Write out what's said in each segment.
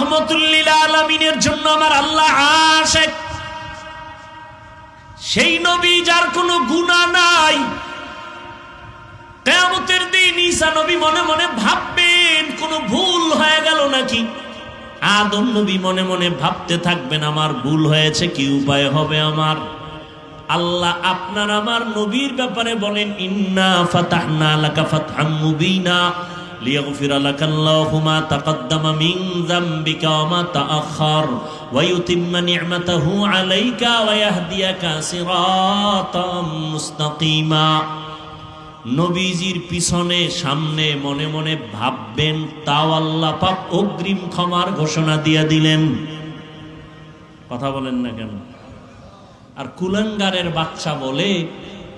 রহমতুল্লিল আলমিনের জন্য আমার আল্লাহ আশেক সেই নবী যার কোনো গুণা নাই। কেয়ামতের দিন ঈসা নবী মনে মনে ভাববেন, কোনো ভুল হয়ে গেল নাকি? আদম নবী মনে মনে ভাবতে থাকবেন, আমার ভুল হয়েছে, কি উপায় হবে আমার? আল্লাহ আপনার আমার নবীর ব্যাপারে বলেন, ইন্না ফাতাহনা লাকা ফাতহাম মুবিনা। আল্লাহু মা তাকদ্দামা মিন যামবিকা ওয়া মা তাআখার ওয়া ইউতিম্মা নি'মাতাহু আলাইকা ওয়া ইয়াহদিয়াকা সিরাতাম নবীজির পিছনে সামনে মনে মনে ভাববেন, তাও আল্লাহ পাক অগ্রিম ক্ষমার ঘোষণা দিয়ে দিলেন। কথা বলেন না কেন? আর কুলাঙ্গারের বাচ্চা বলে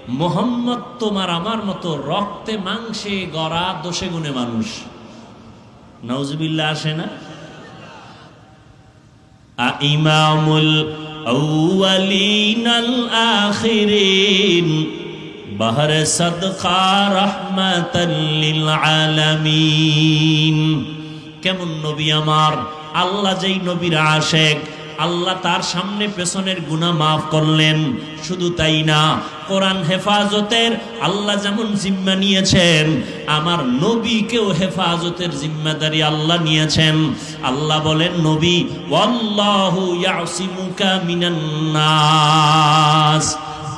মোহাম্মদ তোমার আমার মতো রক্তে, মাংসে, গড়া, দোষে গুণে মানুষ। নওজবিল্লা আসে না? ইমামুল কেমন নবী আমার? আল্লাহ যেই নবীর আশেক আল্লাহ তার সামনে পেছনের গুণা মাফ করলেন। শুধু তাই না, কোরআন হেফাজতের আল্লাহ যেমন জিম্মা নিয়েছেন, আমার নবীকেও হেফাজতের জিম্মাদারি আল্লাহ নিয়েছেন। আল্লাহ বলেন, নবী, ওয়াল্লাহু ইয়াসিমুকা মিনান নাস।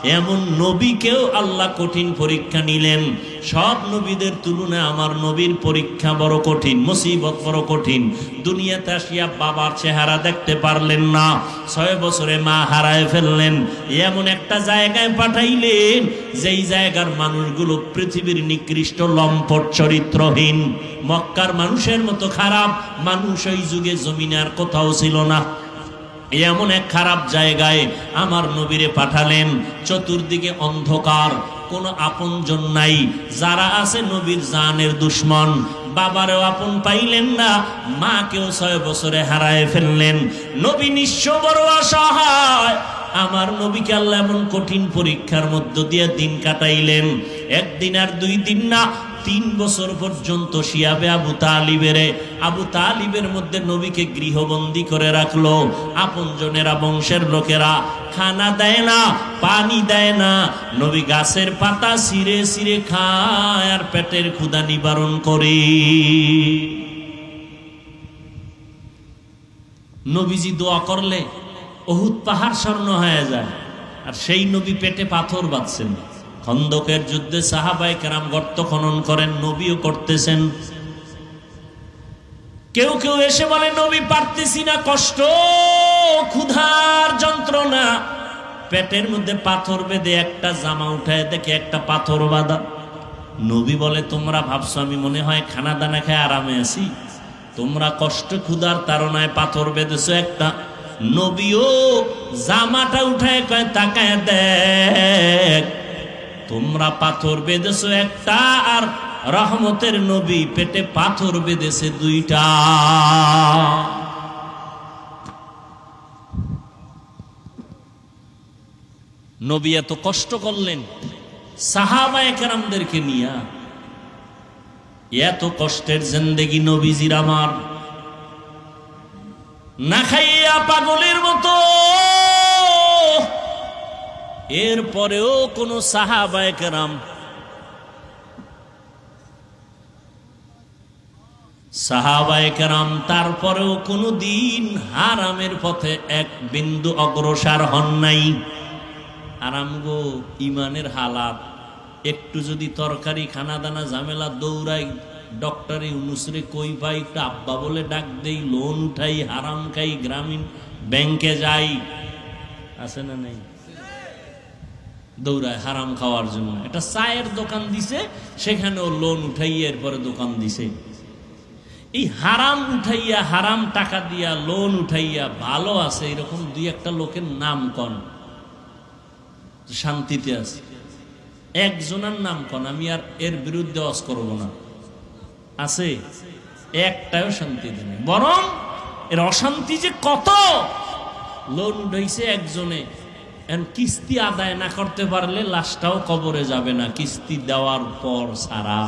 এমন নবীকেও আল্লাহ কঠিন পরীক্ষা নিলেন। সব নবীদের তুলনায় আমার নবীর পরীক্ষা বড় কঠিন, মুসিবত বড় কঠিন। দুনিয়াতে আসিয়া বাবার চেহারা দেখতে পারলেন না। ছয় বছরে মা হারায় ফেললেন। এমন একটা জায়গায় পাঠাইলেন, যেই জায়গার মানুষগুলো পৃথিবীর নিকৃষ্ট লম্পট চরিত্রহীন। মক্কার মানুষের মতো খারাপ, মানুষ ওই যুগে জমিনে আর কোথাও ছিল না। এমন এক খারাপ জায়গায় আমার নবীরে পাঠালেন। চতুর্দিকে অন্ধকার, কোনো আপনজন নাই। যারা আছে নবীর জানের দুশ্মন, বাবারও আপন পাইলেন না মা মাকেও ছয় বছরে হারায় ফেললেন। নবী নিঃস্ব বড় অসহায়। আমার নবীকে আল্লাহ এমন কঠিন পরীক্ষার মধ্য দিয়ে দিন কাটাইলেন। একদিন আর দুই দিন না তিন বছর পর্যন্ত শিয়াবে আবু তালিবের আবু তালিবের মধ্যে নবীকে গৃহবন্দী করে রাখল। আপনজনেরা, বংশের লোকেরা খানা দেয় না, পানি দেয় না। নবী গাছের পাতা সিরে সিরে খায় আর পেটের ক্ষুদা নিবারণ করে। নবীজি দোয়া করলে অহুত পাহাড় স্বর্ণ হয়ে যায়, আর সেই নবী পেটে পাথর বাঁধছেন। খন্দকের যুদ্ধে সাহাবাই কেরাম গর্ত খনন করেন, নবীও করতেছেন। কেউ কেউ এসে বলে, নবী, পারতেছি না, কষ্ট, ক্ষুধার যন্ত্রণা। পেটের মধ্যে পাথর বেঁধে একটা জামা উঠায় দেখে একটা পাথর বাঁধা। নবী বলে, তোমরা ভাবছ আমি মনে হয় খানা দানা খায় আরামে আছি? তোমরা কষ্ট, ক্ষুধার তারনায় পাথর বেঁধেছো একটা। নবীও জামাটা উঠায় কয়, তাকায় দেখ। তোমরা পাথর বেঁধেছো একটা, আর রহমতের নবী পেটে পাথর বেঁধেছে দুইটা। নবী এত কষ্ট করলেন সাহাবা একরামদেরকে নিয়া। এত কষ্টের জিন্দেগি নবীজির আমার। না খাইয়া পাগলের মতো। এরপরেও কোন সাহাবায়কেরাম সাহাবায়কেরাম তারপরেও কোনো দিন হারামের পথে এক বিন্দু অগ্রসর হন নাই। আরাম গো, ইমানের হালাত। একটু যদি তরকারি খানা দানা ঝামেলা দৌড়াই, ডক্টরে অনুসরে কই পাই, একটু আব্বা বলে ডাক দেই, লোন উঠাই হারাম খাই, গ্রামীণ ব্যাংকে যাই। আছে না নেই? দৌড়ায় হারাম খাওয়ার জন্য। একটা চায়ের দোকান দিছে, সেখানেও লোন উঠাইয়া এরপরে দোকান দিছে। এই হারাম উঠাইয়া, হারাম টাকা দিয়া লোন উঠাইয়া ভালো আছে এরকম দুই একটা লোকের নাম কন। শান্তিতে আছে। একজনের নাম কন, আমি আর এর বিরুদ্ধে অস করব না। আছে? একটাও শান্তি নেই। বরং এর অশান্তি যে কত? লোন উঠাইছে একজনে। কিস্তি আদায় না করতে পারলে লাশটাও কবরে যাবে না। কিস্তি দেওয়ার পর সারা